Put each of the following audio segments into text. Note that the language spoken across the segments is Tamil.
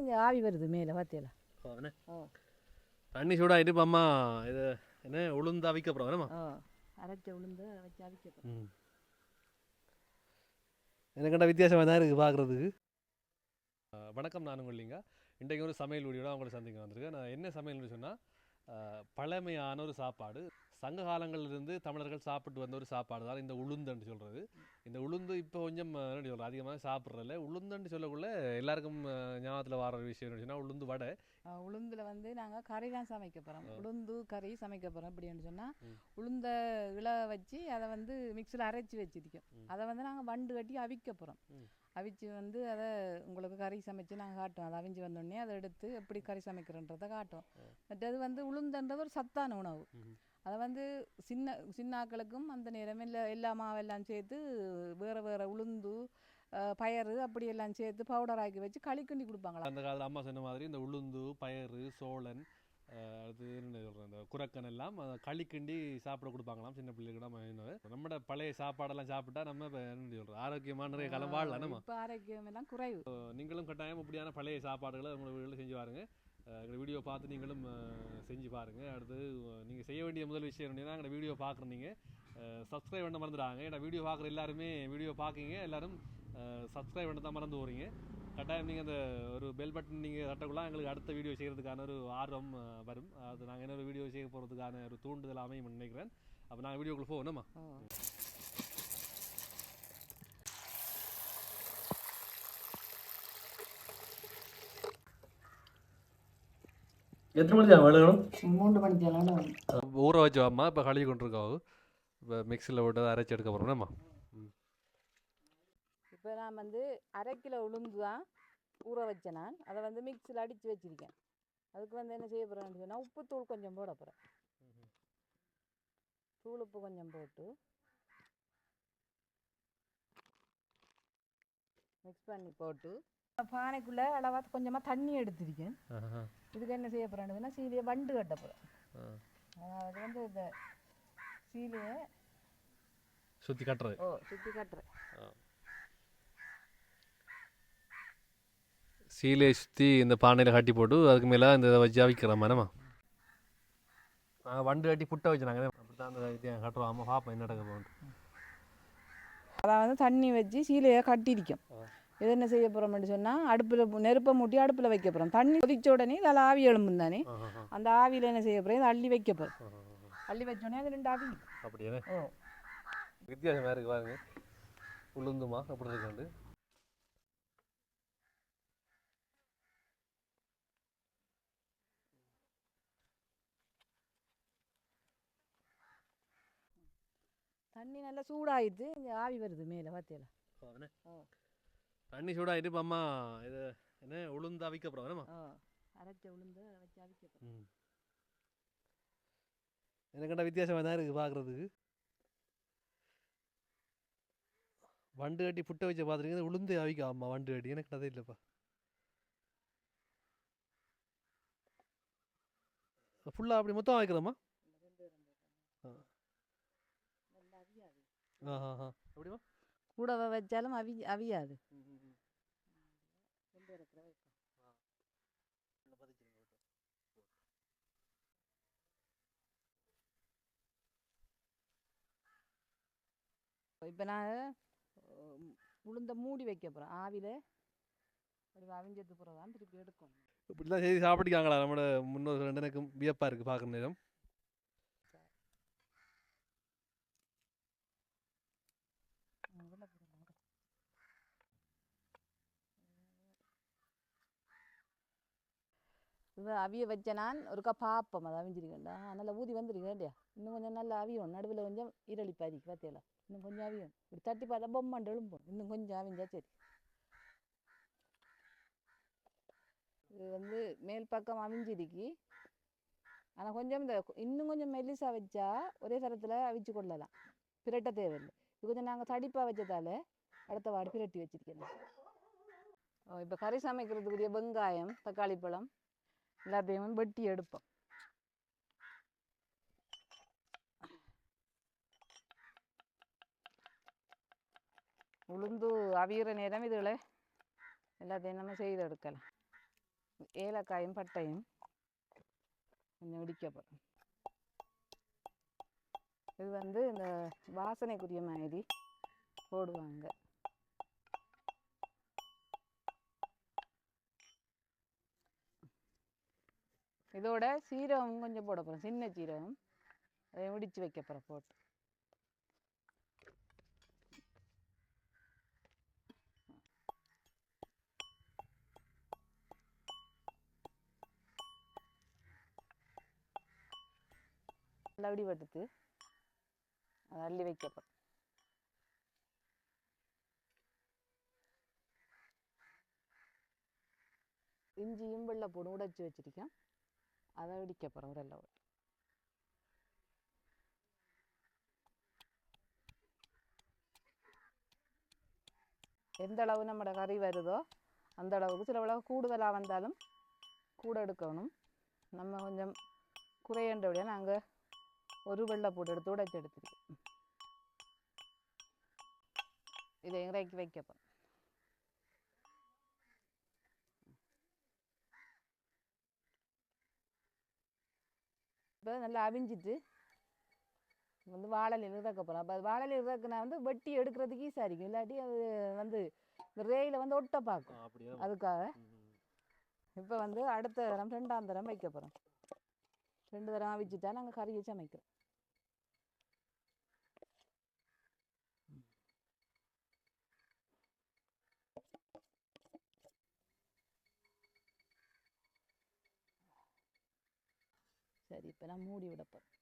இங்கே ஆவி வருது மேலே பார்த்தீங்களா தண்ணி சூடாகிட்டு இப்போ அம்மா இது என்ன உளுந்து அவிக்க அப்புறம் ஓ அரைச்ச உளுந்து வச்சு அவிக்க எனக்கிட்ட வித்தியாசமாக தான் இருக்குது பார்க்குறதுக்கு வணக்கம் நான் உங்களிங்க இன்றைக்கு ஒரு சமையல் வீடியோட அவங்கள சந்திக்க வந்திருக்கேன். நான் என்ன சமையல்னு சொன்னால் பழமையான ஒரு சாப்பாடு. சங்க காலங்களிலிருந்து தமிழர்கள் சாப்பிட்டு வந்த ஒரு சாப்பாடு தான் இந்த உளுந்துன்னு சொல்கிறது இந்த உளுந்து இப்போ கொஞ்சம் என்ன சொல்கிறது அதிகமாக சாப்பிட்றதில்ல. உளுந்துன்னு சொல்லக்குள்ள எல்லாருக்கும் ஞாபகத்தில் வர ஒரு விஷயம் என்னன்னு சொன்னா உளுந்து வடை. உளுந்தில் வந்து நாங்கள் கறி தான் சமைக்க போகிறோம் உளுந்து கறி சமைக்க போகிறோம் எப்படின்னு சொன்னால். உளுந்த இள வச்சு அதை வந்து மிக்சியில் அரைச்சி வச்சிருக்கோம். அதை வந்து நாங்கள் வண்டு கட்டி அவிக்க போகிறோம். அவிச்சு வந்து அதை உங்களுக்கு கறி சமைச்சு நாங்கள் காட்டுவோம். அதை அவிஞ்சு வந்தோடனே அதை எடுத்து எப்படி கறி சமைக்கிறோன்றதை காட்டுவோம். மற்றது வந்து உளுந்துன்றது ஒரு சத்தான உணவு. அதை வந்து சின்ன சின்ன ஆட்களுக்கும் அந்த நேரம் எல்லா எல்லா மாவெல்லாம் சேர்த்து வேறு வேறு உளுந்து பயறு அப்படி எல்லாம் சேர்த்து பவுடர் ஆக்கி வச்சு களி கிண்டி கொடுப்பாங்களா அந்த காலத்தில் அம்மா சொன்ன மாதிரி இந்த உளுந்து பயறு சோளன் அஹ், அடுத்து என்ன சொல்கிறேன் இந்த குரக்கன் எல்லாம் அதை களி கிண்டி சாப்பிட கொடுப்பாங்களாம். சின்ன பிள்ளைகளுக்கு நம்ம நம்மட பழைய சாப்பாடெல்லாம் சாப்பிட்டா நம்ம இப்ப என்ன சொல்கிறோம் ஆரோக்கியமான நிறைய காலம் வாழலாம் நம்ம இப்போ ஆரோக்கியம் எல்லாம் குறைவு. நீங்களும் கட்டாயம் இப்படியான பழைய சாப்பாடுகளை உங்களை வீட்டில் செஞ்சு பாருங்க எங்களை எங்களோட வீடியோ பார்த்து நீங்களும் செஞ்சு பாருங்கள் அடுத்து நீங்கள் செய்ய வேண்டிய முதல் விஷயம் என்னென்னா எங்களோட வீடியோ பார்க்குறீங்க சப்ஸ்கிரைப் பண்ண மறந்துடுறாங்க ஏன்னா வீடியோ பார்க்குற எல்லாருமே வீடியோ பார்க்குங்க. எல்லோரும் சப்ஸ்கிரைப் பண்ண தான் மறந்து போகிறீங்க கட்டாயம் நீங்கள் அந்த ஒரு பெல் பட்டன் நீங்கள் தட்டக்குள்ள எங்களுக்கு அடுத்த வீடியோ செய்கிறதுக்கான ஒரு ஆர்வம் வரும். அது நாங்கள் என்ன ஒரு வீடியோ செய்ய போகிறதுக்கான ஒரு தூண்டுதல் அமையும் நினைக்கிறேன். அப்போ நாங்கள் வீடியோக்குள்ளே போகணுமா எத்தனை மணி தான் வேணும் மூன்று மணிக்கு எல்லாம் ஊற வச்சு அம்மா இப்போ கழுவி கொண்டிருக்காவு. இப்போ மிக்சியில் போட்டு அதை அரைச்சி எடுக்க போகிறோம்மா இப்போ நான் வந்து அரை கிலோ உளுந்து தான் ஊற வச்சேன் நான். அதை வந்து மிக்சியில் அடித்து வச்சிருக்கேன். அதுக்கு வந்து என்ன செய்ய போகிறேன்னு சொன்னால் உப்புத்தூள் கொஞ்சம் போட போகிறேன் தூள் உப்பு கொஞ்சம் போட்டு மிக்ஸ் பண்ணி போட்டு பானைக்குள்ளே அளவாக கொஞ்சமாக தண்ணி எடுத்திருக்கேன். இதுக்கு என்ன செய்ய போகிறேன்னு சீலையை வண்டு கட்ட போகிறேன் அதாவது வந்து இந்த சீலையை சுற்றி கட்டுறது. ஓ சுற்றி கட்டுறேன் சீலையை சுற்றி இந்த பானையில் கட்டி போட்டு அதுக்கு மேலே இந்த இதை வச்சு அவிக்கிற மாதிரிமா நாங்கள் வண்டு கட்டி புட்டை வச்சு நாங்கள் அப்படி தான் அந்த இதை கட்டுறோம். அம்மா பார்ப்போம் என்ன நடக்க போகுது? அதாவது தண்ணி வச்சு சீலையை கட்டியிருக்கோம். இது என்ன செய்ய போகிறோம்னு சொன்னால் அடுப்பில் நெருப்பை மூட்டி அடுப்பில் வைக்க போகிறோம் தண்ணி கொதிச்ச உடனே அதில் ஆவி எழும்பும் தானே? அந்த ஆவியில் என்ன செய்ய போகிறோம் அள்ளி வைக்க போகிறோம் அள்ளி வச்ச உடனே அது ரெண்டு ஆவி. அப்படியே ஓ. வித்தியாசமாக இருக்கு பாருங்க. உளுந்துமா? அப்படி இருக்காண்டு தண்ணி நல்லா சூடாயிட்டு இங்கே ஆவி வருது மேலே பார்த்தீங்களா ஓ. தண்ணி சூடாகிட்டு இப்போ அம்மா இது என்ன உளுந்து அவிக்க போகிறோம் என்னம்மா அரைச்ச உளுந்து வச்சு அவிக்க போகிறோம் எனக்கிட்ட வித்தியாசமாக தான் இருக்குது பார்க்குறதுக்கு. வண்டு கட்டி புட்டை வச்சு பார்த்துருக்கீங்க உளுந்து அவிக்க ஆமாம் வண்டு கட்டி. எனக்கு கதை இல்லைப்பா. ஃபுல்லாக அப்படி மொத்தம் அவியாது ஆ. ஆ ஆ அப்படிமா கூடவை வச்சாலும் அவி அவியாது. இப்போ நான் உளுந்த மூடி வைக்க போகிறேன் ஆவியில் அப்படி அவிஞ்சது பிறகு தான் திருப்பி எடுக்கணும் இப்படிலாம் செய்து சாப்பிட்டுக்காங்களா நம்மளோட முன்னோர்கள் ரெண்டு எனக்கும் வியப்பாக இருக்குது பார்க்குற நேரம் அவிய வச்ச நான் ஒருக்கா பாப்போம் அது அவிஞ்சிருக்கேன்டா. நல்லா ஊதி வந்துருக்கேன் இல்லையா இன்னும் கொஞ்சம் நல்லா அவியும் நடுவில் கொஞ்சம் ஈரலிப்பாதி பார்த்தீங்களா இன்னும் கொஞ்சம் அவியும் இப்படி தட்டி பார்த்தா பொம்மாண்டு எழும்போம் இன்னும் கொஞ்சம் அவிஞ்சா சரி இது வந்து மேல் பக்கம் அவிஞ்சிருக்கு ஆனால் கொஞ்சம் இந்த இன்னும் கொஞ்சம் மெல்லிசா வச்சா ஒரே தரத்தில் அவிச்சு கொள்ளலாம் பிரட்ட தேவையில்லை இது கொஞ்சம் நாங்கள் தடிப்பாக வச்சதால அடுத்த வாடி பிரட்டி வச்சிருக்கேன் இப்போ கறி சமைக்கிறதுக்குரிய வெங்காயம் தக்காளி பழம் எல்லாத்தையும் வெட்டி எடுப்போம் உளுந்து அவியிற நேரம் இதுகளை எல்லாத்தையும் நம்ம செய்து எடுக்கலாம் ஏலக்காயும் பட்டையும் கொஞ்சம் இடிக்கப்படும் இது வந்து இந்த வாசனைக்குரிய மாதிரி போடுவாங்க இதோட சீரகம் கொஞ்சம் போட போகிறோம் சின்ன சீரகம் அதை இடித்து வைக்க போட்டு நல்லா இடிபட்டுத்து அதை அள்ளி வைக்கப்போ போகிறேன் இஞ்சியும் வெள்ளைப்பூடும் உடைச்சி வச்சிருக்கேன். அதை இடிக்க போகிறோம் உரல்ல போட்டு எந்த அளவு நம்மட கறி வருதோ அந்த அளவுக்கு சில அளவு கூடுதலாக வந்தாலும் கூட எடுக்கணும். நம்ம கொஞ்சம் குறையண்டபடியாக நாங்கள் ஒரு வெள்ளை போட்டு எடுத்து உடைச்சி எடுத்துருக்கோம் இதை இறக்கி வைக்கப்போம் இப்போ நல்லா அவிஞ்சிட்டு வந்து வாழலையில் இறக்க போகிறோம் அப்போ வாழலையில் இறக்குனா வந்து வெட்டி எடுக்கிறதுக்கு ஈஸியாக இருக்கும். இல்லாட்டி அது வந்து இந்த ரேயில் வந்து ஒட்ட பார்க்கும். அதுக்காக இப்போ வந்து அடுத்த தரம் ரெண்டாம் தரம் வைக்க போகிறோம் ரெண்டு தரம் அவிச்சிட்டா நாங்கள் கறி வச்சு அமைக்கிறோம். சரி இப்போ நான் மூடி விட போகிறேன்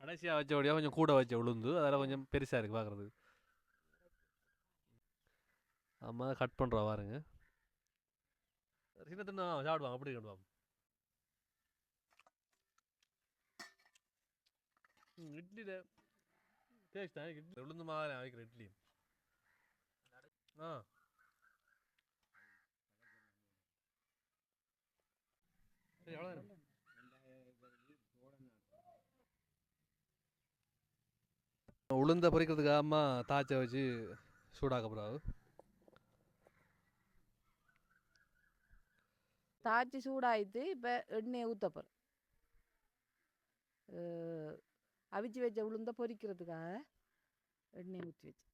கடைசியாக வச்சபடியாக கொஞ்சம் கூட வச்ச உளுந்து. அதெல்லாம் கொஞ்சம் பெருசாக இருக்குது பார்க்குறது ஆமாம் கட் பண்ணுறா பாருங்க. சின்ன தின்னு சாப்பிடுவாங்க அப்படி கட்டுவாங்க. இட்லியில் டேஸ்ட் தான். இட்லி. உளுந்து மாதிரி வைக்கிற இட்லி. ஆ. சரி எவ்வளோ நேரம் உளுந்த பொரிக்கிறதுக்கு அம்மா தாச்சை வச்சு சூடாக்கப்படாது தாச்சி சூடாயிட்டு இப்போ எண்ணெயை ஊற்ற போகிறேன் அவிச்சு வச்ச உளுந்த பொரிக்கிறதுக்காக எண்ணெயை ஊற்றி வச்சு.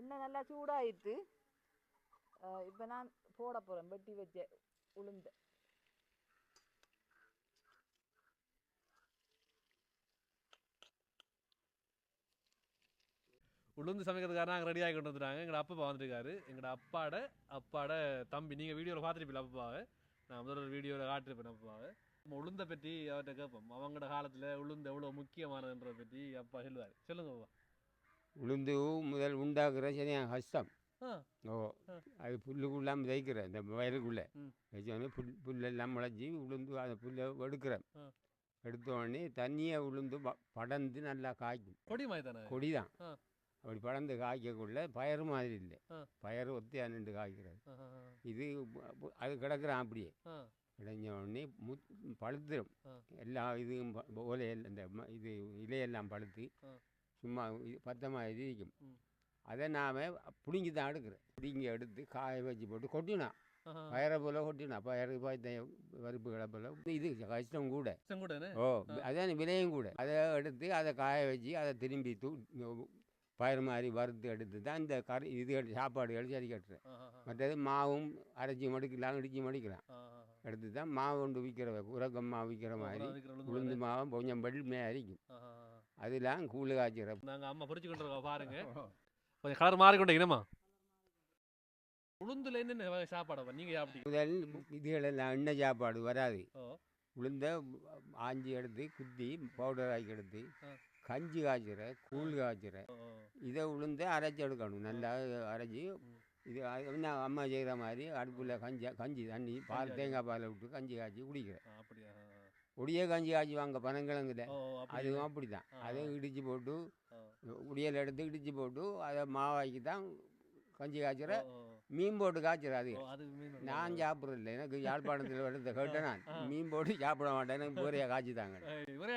எண்ணெய் நல்லா சூடாயிட்டு இப்போ நான் போட போகிறேன் வெட்டி வச்ச உளுந்த. உளுந்து சமைக்கிறதுக்காக நாங்கள் ரெடி ஆகி கொண்டு வந்துட்டாங்க. எங்களோட அப்பா வந்துருக்காரு எங்களோட அப்பாட அப்பாட தம்பி. நீங்கள் வீடியோவில் பார்த்துருப்பீங்க அப்பாவை நான் முதல்ல வீடியோவில் காட்டிருப்பேன் அப்பாவை நம்ம உளுந்தை பற்றி அவர்கிட்ட கேட்போம். அவங்களோட காலத்தில் உளுந்து எவ்வளோ முக்கியமானதுன்றதை பற்றி அப்பா சொல்லுவார். சொல்லுங்க அப்பா உளுந்து முதல் உண்டாக்குற சரியான கஷ்டம் ஓ. அது புல்லுக்குள்ளாம தைக்கிற இந்த வயலுக்குள்ளே. வச்சோடனே புல் புல்லெல்லாம் முளைச்சி உளுந்து அந்த புல்லை எடுக்கிறேன். எடுத்த உடனே தண்ணியை உளுந்து படர்ந்து நல்லா காய்க்கும். கொடி மாதிரி கொடி தான். அப்படி படர்ந்து காய்க்கக்குள்ள பயறு மாதிரி இல்லை. ஆ. பயறு ஒத்தியா நின்று காய்க்கிறது. இது அது கிடக்குறான் அப்படியே. ஆ. கிடஞ்ச உடனே மு பழுத்துடும். எல்லா இதுவும் ஓலையெல்லாம் இந்த இது இலையெல்லாம் பழுத்து. சும்மா இது பத்த மாதிரி இருக்கும். அதை நாம் பிடுங்கி தான் எடுக்கிறேன். பிடுங்கி எடுத்து காய வச்சு போட்டு கொட்டினான். பயிரை போல் கொட்டினான் பயிறு பார்த்த பருப்புகளை போல். இது கஷ்டம் கூட. ஓ அதான் விலையும் கூட. அதை எடுத்து அதை காய வச்சு அதை திரும்பி தூ பயிர் மாதிரி வறுத்து எடுத்து தான் இந்த கறி இது எடுத்து சாப்பாடுகள் சரி கட்டுறேன். மற்றது மாவும் அரைச்சி மடிக்கலாம் இடிச்சு மடிக்கலாம். எடுத்து தான் மாவு கொண்டு விற்கிற உரகம் மாவு விற்கிற மாதிரி உளுந்து. மாவும் கொஞ்சம் வெள்மையாக அரிக்கும். அதெல்லாம் கூழ் காய்ச்சிற நாங்க அம்மா இருக்கோம் பாருங்க கொஞ்சம் கலர் மாறிக்கொண்டே என்னம்மா உளுந்துல என்னென்ன சாப்பாடு அப்ப நீங்க சாப்பிட்டீங்க முதல் இதுகளெல்லாம் எண்ணெய் சாப்பாடு வராது உளுந்த ஆஞ்சி எடுத்து குத்தி பவுடர் ஆக்கி எடுத்து. கஞ்சி காய்ச்சிற கூழ் காய்ச்சிற. இதை உளுந்து அரைச்சி எடுக்கணும் நல்லா அரைச்சி. இது என்ன அம்மா செய்கிற மாதிரி அடுப்பில் கஞ்சி கஞ்சி தண்ணி பால். தேங்காய் பாலை விட்டு கஞ்சி காய்ச்சி குடிக்கிறேன். உடைய கஞ்சி காய்ச்சி வாங்க பனங்கிழங்குல அதுவும் அப்படி தான். அதை இடித்து போட்டு. உடியல் எடுத்து இடித்து போட்டு அதை மாவாக்கி தான் கஞ்சி காய்ச்சிற. மீன் போட்டு காய்ச்சிடாது நான் சாப்பிட்றதில்ல எனக்கு யாழ்ப்பாணத்தில் வருது கேட்டேன் நான். மீன் போட்டு சாப்பிட மாட்டேன் எனக்கு பூரையாக காய்ச்சி தாங்க ஒரே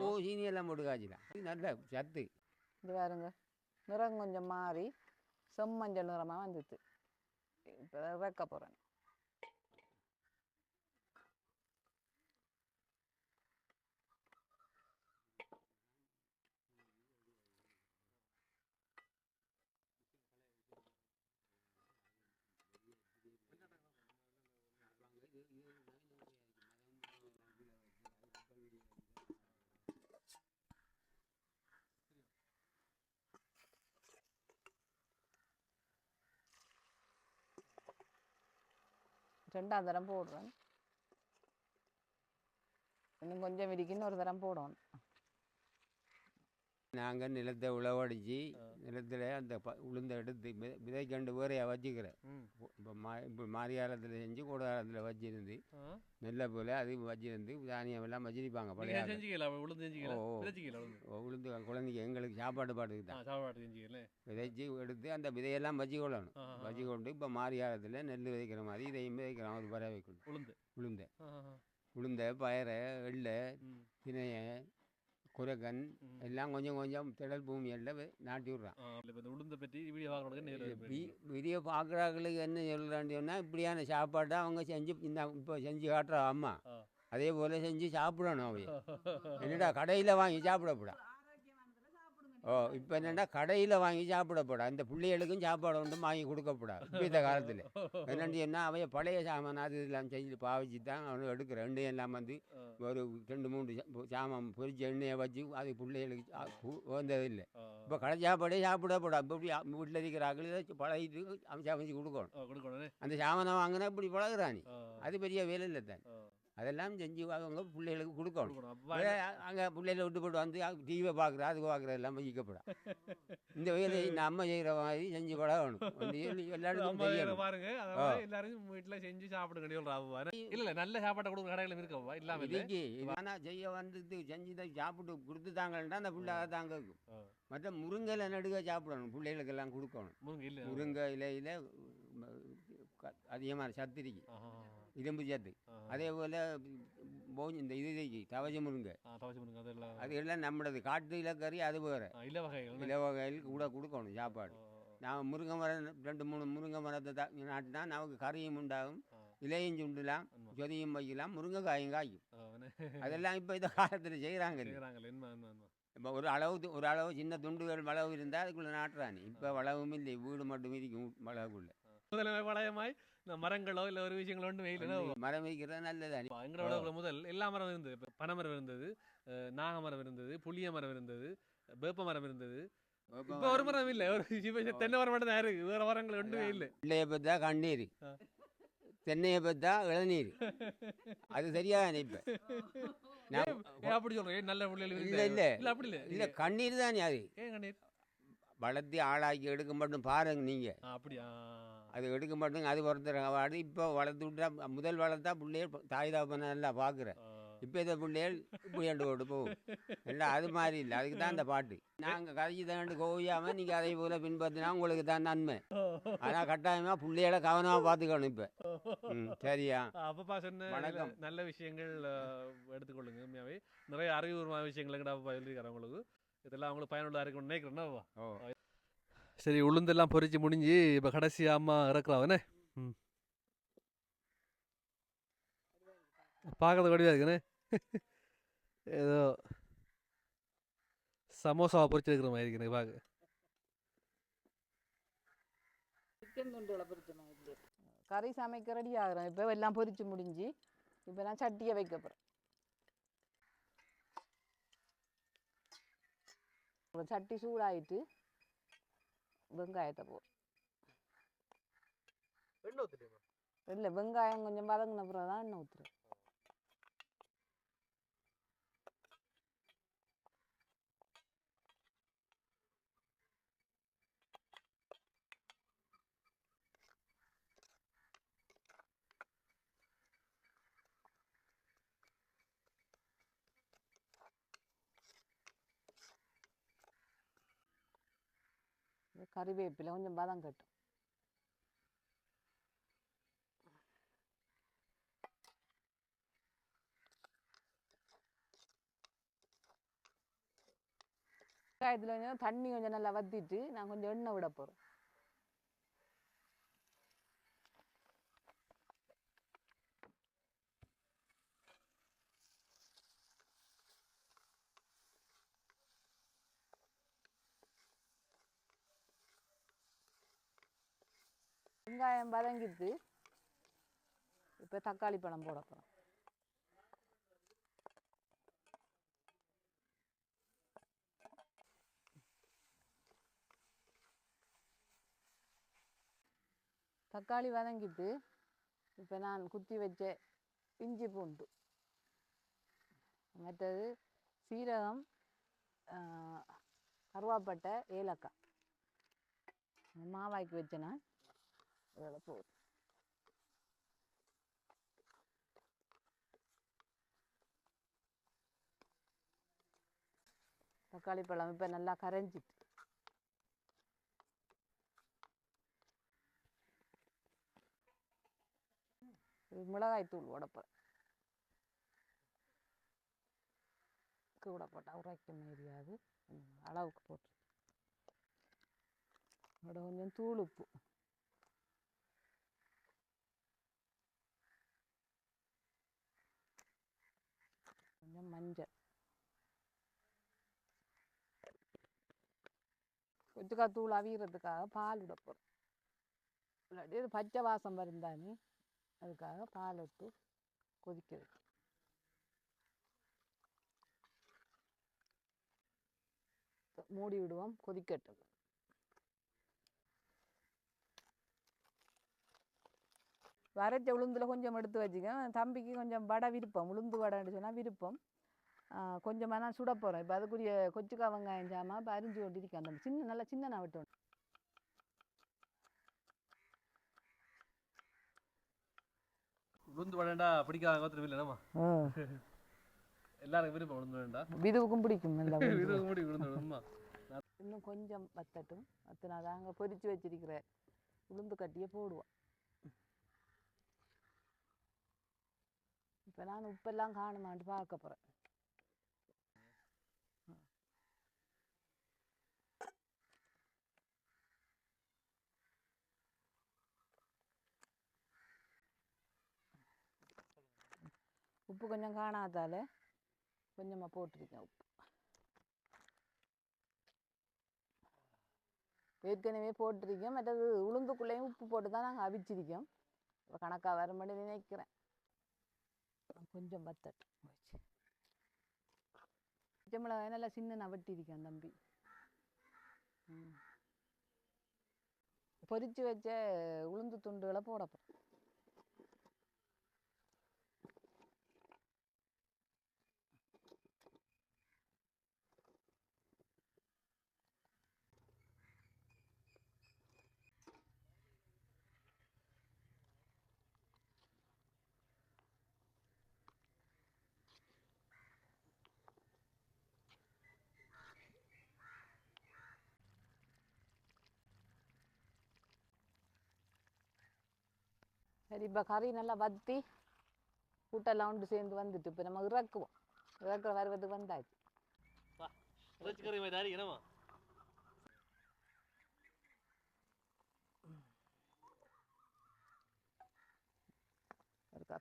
ஓ சீனி எல்லாம் போட்டு காய்ச்சிதான் நல்ல சத்து. இது பாருங்க. நிறம் கொஞ்சம் மாறி செம்மஞ்சள் நிறமாக வந்துச்சு. இப்போ இறக்க போகிறேன் ரெண்டாம் தரம் போடுறேன் இன்னும் கொஞ்சம் விரிக்கின்னு ஒரு தரம் போடணும் நாங்கள் நிலத்தை உழவடிச்சு. நிலத்தில் அந்த ப உளுந்த எடுத்து விதை விதைக்கண்டு வேறையாக வச்சுக்கிறேன். இப்போ மா இப்போ மாரியாலத்தில் செஞ்சு கோடாரத்தில் வச்சிருந்து ஆ. நெல்லை போல் அது வச்சிருந்து தானியம் எல்லாம் வச்சிருப்பாங்க பழைய ஓ, ஓ. உளுந்து குழந்தைங்க எங்களுக்கு சாப்பாடு பாட்டுக்கு தான் சாப்பாடு விதைச்சி எடுத்து அந்த விதையெல்லாம் வச்சுக்கொள்ளணும் ஆ, ஆ, ஆ. வச்சுக்கொண்டு இப்போ மாரியாலத்தில் நெல் விதைக்கிற மாதிரி இதையும் விதைக்கிறோம் ஒரு பறவை உளுந்து உளுந்த. உளுந்த பயரை எள்ளை ம், தினைய குரகன். எல்லாம் கொஞ்சம் கொஞ்சம் திடல் பூமியில் நாட்டி விட்றான். உளுந்த பற்றி வீடியோ வீடியோ பார்க்குறாங்களுக்கு என்ன சொல்கிறான்னு சொன்னால் இப்படியான சாப்பாட்டை அவங்க செஞ்சு இந்த இப்போ செஞ்சு காட்டுறா அம்மா. அதே போல் செஞ்சு சாப்பிடணும் அவங்க. என்னடா கடையில் வாங்கி சாப்பிடக்கூடா ஓ இப்போ என்னடா கடையில் வாங்கி சாப்பிடப்படா இந்த பிள்ளைகளுக்கும் சாப்பாடு ஒன்றும் வாங்கி கொடுக்கப்படா இப்போ இந்த காலத்தில். என்னன்னு சொன்னால் அவைய பழைய சாமான் அது இதெல்லாம் செஞ்சு பாவிச்சு தான் அவனு எடுக்கிற. ரெண்டையும் எல்லாம் வந்து. ஒரு ரெண்டு மூணு சாமான் பொரிச்ச எண்ணெயை வச்சு அது பிள்ளைகளுக்கு வந்ததில்லை. ஆ, இப்போ கடை சாப்பாடே சாப்பிடப்படா இப்போ இப்படி வீட்டில் இருக்கிற ஆக்கள் இதை பழகிட்டு அவன் சமைச்சு கொடுக்கணும். அந்த சாமானை வாங்கினா இப்படி பழகுறானி. அது பெரிய வேலை இல்லை தான். அதெல்லாம் செஞ்சு அவங்க பிள்ளைகளுக்கு கொடுக்கணும். அங்கே பிள்ளைகளை விட்டு போட்டு வந்து டிவியை பார்க்குற அது பார்க்குற எல்லாம் வைக்கப்படும் இந்த வேலையை நம்ம செய்கிற மாதிரி செஞ்சு பழகணும் எல்லாருக்கும் தெரியணும் பாருங்க. எல்லாரும் வீட்டுல செஞ்சு சாப்பிடுங்க சொல்றாங்க இல்ல இல்ல நல்ல சாப்பாட்டை கொடுக்குற கடைகளும் இருக்கவா இல்லாம இல்ல. இதுக்கு ஆனால் செய்ய வந்து செஞ்சு தான் சாப்பிட்டு கொடுத்துட்டாங்கன்னா அந்த பிள்ளை தாங்க இருக்கும். மற்ற முருங்கையில் நடுக சாப்பிடணும் பிள்ளைகளுக்கெல்லாம் கொடுக்கணும். முருங்கை இலையில் அதிகமாக சத்து இரும்பு ஆஹா. அதே போல் இந்த இது தவச முருங்கை. அது எல்லாம் நம்மளது. காட்டு இலக்கறி அது வேறு. வகைகள் இல வகையில் கூட கொடுக்கணும் சாப்பாடு. நான் முருங்கை மரம் ரெண்டு மூணு முருங்கை மரத்தை தான் நாட்டினா நமக்கு கறியும் உண்டாகும் இலையும் சுண்டலாம். சொதியும் வைக்கலாம் முருங்கைக்காயும் காய்க்கும் அதெல்லாம் இப்போ இந்த காலத்தில் செய்கிறாங்க. இப்போ ஒரு அளவு ஒரு அளவு சின்ன துண்டுகள் வளவு இருந்தால் அதுக்குள்ளே நாட்டுறானி. இப்போ வளவும் இல்லை வீடு மட்டும் இருக்கும் வளவுக்குள்ள. முதல்ல பழையமாய் இந்த மரங்களோ இல்ல ஒரு விஷயங்களோ ஒன்றும் வெயில மரம் வைக்கிறது நல்லதானி எங்களோட முதல் எல்லா மரம் இருந்தது. இப்ப பனைமரம் இருந்தது அஹ், நாக மரம் இருந்தது புளிய மரம் இருந்தது வேப்ப மரம் இருந்தது. இப்ப ஒரு மரம் இல்ல. ஒரு தென்னை மரம் மட்டும் தான் இருக்கு. வேற மரங்கள் ஒன்றுமே இல்ல. பிள்ளைய பார்த்தா கண்ணீர். தென்னையை பார்த்தா இளநீர். அது சரியாதானே இப்போ. நான் ஏன் அப்படி சொல்றேன் நல்ல பிள்ளைகள் இல்ல, இல்ல. இல்ல. அப்படி இல்ல. இல்லை கண்ணீர் தானே அது. ஏன் கண்ணீர்? வளர்த்தி ஆளாக்கி எடுக்க மட்டும் பாருங்க நீங்கள் ஆ, அப்படியா? அது எடுக்க மட்டும் அது ஒருத்தர் வாடி இப்போ வளர்த்து விட்டா முதல் வளர்த்தா பிள்ளைகள் தாய் தாப்பனை நல்லா பார்க்குறேன் இப்போ இந்த பிள்ளைகள் ஆண்டு போட்டு போகும் இல்லை அது மாதிரி இல்லை. அதுக்கு தான் அந்த பாட்டு. நாங்கள் கதைக்கு தாண்டு கோவியாமல் நீங்கள் அதே போல் பின்பற்றினா உங்களுக்கு தான் நன்மை. ஆனால் கட்டாயமாக பிள்ளைகளை கவனமாக பார்த்துக்கணும் இப்போ. சரியா? அப்பப்பா சொன்ன வணக்கம். நல்ல- விஷயங்கள் எடுத்துக்கொள்ளுங்க உண்மையாவே. நிறைய அறிவுபூர்வமான விஷயங்கள் அப்பா சொல்லியிருக்காரு உங்களுக்கு இதெல்லாம் அவங்களுக்கு பயனுள்ளதாக இருக்கும்னு நினைக்கிறேன். ஓ. சரி உளுந்தெல்லாம் பொறிச்சு முடிஞ்சு இப்போ கடைசி அம்மா இறக்குறாவனே ம். பார்க்கறது வடிவாக இருக்குண்ணே ஏதோ சமோசாவை பொரிச்சு மாதிரி இருக்கு எனக்கு பார்க்க. சிக்கன் கறி சமைக்க ரெடி ஆகிறோம் இப்போ எல்லாம் பொறிச்சு முடிஞ்சு இப்போ நான் சட்டியை வைக்க போகிறேன் சட்டி சூடாயிட்டு வெங்காயத்தை போ. இல்லை வெங்காயம் கொஞ்சம் வதங்கின பிறகு தான் எண்ணெய் ஊற்றுறேன் கறிவேப்பிலை கொஞ்சம் பதம் கட்டும். இதில் கொஞ்சம் தண்ணி கொஞ்சம் நல்லா வத்திட்டு நான் கொஞ்சம் எண்ணெய் விட போகிறேன் வெங்காயம் வதங்கிட்டு இப்போ தக்காளி பழம் போட போகிறோம் தக்காளி வதங்கிட்டு இப்போ நான் குத்தி வச்ச இஞ்சி பூண்டு. மற்றது சீரகம் கருவாப்பட்டை ஏலக்காய். மாவாய்க்கு வச்சேன்னா அதில் போதும் தக்காளி பழம் இப்போ நல்லா கரைஞ்சிட்டு. இது மிளகாய் தூள் உடப்பேன் கூட போட்டால் உரைக்க முடியாது. அளவுக்கு போட்டு அதோட கொஞ்சம் தூள் உப்பு. கொஞ்சம் மஞ்சள். கொச்சுக்காய் தூள் அவியறதுக்காக பால் விட போகிறோம் இல்லாட்டி இது பச்சை வாசம் வருந்தானே அதுக்காக பால் விட்டு கொதிக்க வைக்கும் மூடி விடுவோம் கொதிக்கட்டும். வரைச்ச உளுந்துல கொஞ்சம் எடுத்து வச்சுக்க. தம்பிக்கு கொஞ்சம் வடை விருப்பம். உளுந்து வடைன்னு சொன்னால் விருப்பம். கொஞ்சமாக நான் சுட போகிறேன் இப்போ அதுக்குரிய கொச்சுக்காய் வெங்காயம் ஜாமா இப்போ அரிஞ்சு கொண்டிருக்கேன் அந்த சின்ன நல்லா சின்ன நான் விட்டு உளுந்து வடைண்டா பிடிக்காத ஒருத்தர் இல்லை நம்ம எல்லாருக்கும் விருப்பம் உளுந்து வடைண்டா விதுவுக்கும் பிடிக்கும் இது முடி உளுந்து வடைமா இன்னும் கொஞ்சம் வத்தட்டும். வத்தினா தாங்க பொரிச்சு வச்சிருக்கிற உளுந்து கட்டியை போடுவோம். இப்போ நான் உப்பெல்லாம் காணுமான்ட்டு பார்க்க போகிறேன் உப்பு கொஞ்சம் காணாதால கொஞ்சமாக போட்டிருக்கேன் உப்பு ஏற்கனவே போட்டிருக்கேன் மற்றது உளுந்துக்குள்ளேயும் உப்பு போட்டு தான் நாங்கள் அவிச்சிருக்கோம் இப்போ கணக்காக வரும்படி நினைக்கிறேன் கொஞ்சம் பத்தட்டு போச்சு. பச்சை மிளகாய் நல்லா சின்ன நவட்டிருக்கேன் தம்பி. ம். வச்ச உளுந்து துண்டுகளை போட சரி இப்போ கறி நல்லா வத்தி கூட்டெல்லாம் ஒன்று சேர்ந்து வந்துட்டு இப்போ நம்ம இறக்குவோம். இறக்குற வருவதுக்கு வந்தாச்சு. இறைச்சி கறி மாதிரி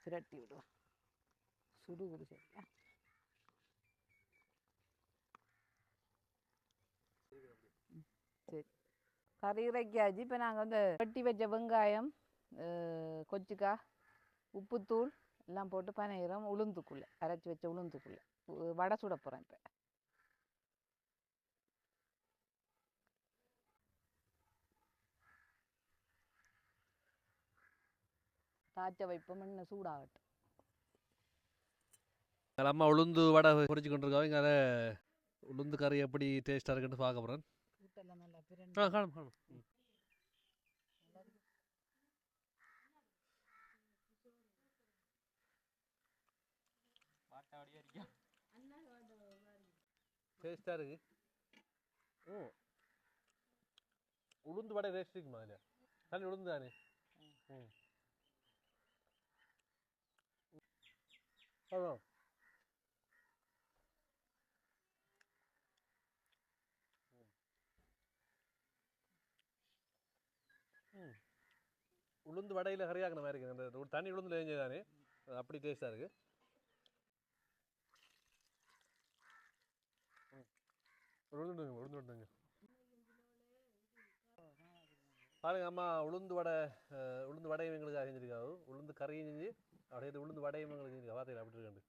பிரட்டி விடுவோம். சுடு குடி சரியா? சரி. கறி இறக்கியாச்சு. இப்போ நாங்கள் வந்து வெட்டி வச்ச வெங்காயம் கொச்சிக்காய் உப்புத்தூள் எல்லாம் போட்டு பனையிரம் உளுந்துக்குள்ளே அரைச்சி வச்ச உளுந்துக்குள்ளே. வடை சுட போகிறேன் இப்போ. தாச்ச வைப்போம் இன்னும் சூடாகட்டும். எங்கள் அம்மா உளுந்து வடை பொரிச்சு கொண்டிருக்காங்க. அதை உளுந்து கறி எப்படி டேஸ்ட்டாக இருக்குன்னு பார்க்க போகிறேன் ஆ காணும் காணும். டேஸ்ட்டாக இருக்கு ம் உளுந்து வடை டேஸ்ட் இருக்குமா அதில் தண்ணி உளுந்து தானே ம் அவ்வளோ உளுந்து வடையில் கறியாக்கின மாதிரி இருக்குது அந்த தண்ணி உளுந்து லேஞ்சதானே அப்படி டேஸ்ட்டாக இருக்குது உளுந்து உளுந்து விட்டுங்க பாருங்க அம்மா உளுந்து வடை உளுந்து வடையும் எங்களுக்கு செஞ்சிருக்காவு உளுந்து கறியும் செஞ்சு அப்படியே உளுந்து வடையும் எங்களுக்கு செஞ்சிருக்கா பார்த்தீங்களா அப்படி இருக்காண்டு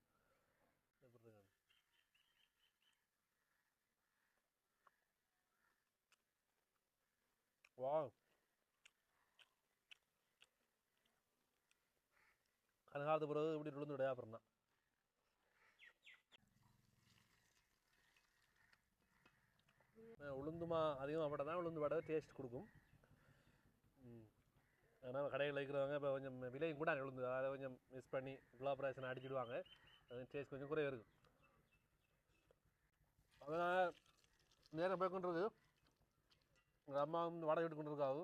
எப்படி இருக்காண்டு வா கனகாலத்து பிறகு இப்படி உளுந்து வடையா அப்புறம் தான் உளுந்துமா அதிகமாக போட்டால் தான் உளுந்து வடை டேஸ்ட் கொடுக்கும். ஆனால் கடையில் இருக்கிறவங்க இப்போ கொஞ்சம் விலையும் கூட உளுந்து. அதை கொஞ்சம் மிஸ் பண்ணி குலாபரேஷன் அடிச்சிடுவாங்க. அது டேஸ்ட் கொஞ்சம் குறைய இருக்கும். அதனால் நேரம் போய் கொண்டிருக்கு எங்கள் அம்மா வந்து வடை விட்டு கொண்டு இருக்காவு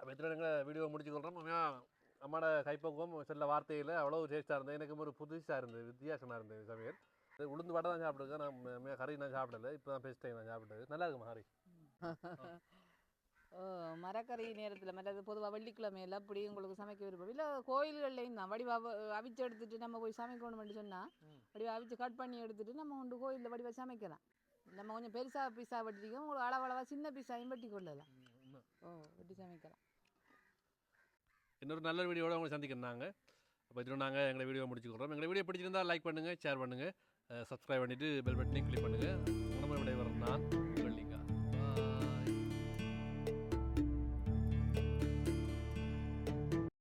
அப்போ எத்தனை எங்கள் வீடியோ முடிச்சுக்கொள்கிறோம் அம்மாவோட கைப்பக்குவம் சில வார்த்தையில் அவ்வளோ டேஸ்ட்டாக இருந்தது. எனக்கு ஒரு புதுசாக இருந்தது வித்தியாசமாக இருந்தது சமையல். உளுந்து வடை தான் சாப்பிட்ருக்கேன் நான் கறி நான் சாப்பிடல. இப்போ தான் ஃபஸ்ட் டைம் நான் சாப்பிட்டது நல்லா இருக்குமா கறி? மரக்கறி நேரத்தில் மற்றது பொதுவாக வெள்ளிக்கிழமையில் அப்படி உங்களுக்கு சமைக்க விருப்பம். இல்லை கோயில்கள்லையும் தான். வடிவா அவிச்சு எடுத்துட்டு நம்ம போய் சமைக்கணும்னு சொன்னால் வடிவா அவிச்சு கட் பண்ணி எடுத்துட்டு நம்ம கொண்டு கோயிலில் வடிவா சமைக்கலாம். நம்ம கொஞ்சம் பெருசாக பீஸா வெட்டிக்கும் உங்களுக்கு அளவளவாக சின்ன பீஸாயும் வெட்டி கொள்ளலாம். ஓ வெட்டி சமைக்கலாம். இன்னொரு நல்ல வீடியோட உங்களை சந்திக்கிறோம் நாங்கள் அப்போ நாங்கள் எங்களை வீடியோ முடிச்சுக்கிறோம். எங்களை வீடியோ பிடிச்சிருந்தா லைக் பண்ணுங்கள் ஷேர் பண்ணுங்கள் சப்ஸ்கிரைப் பண்ணிவிட்டு பெல் பட்டனையும் கிளிக் பண்ணுங்கள் உணவு விடைவர் நான்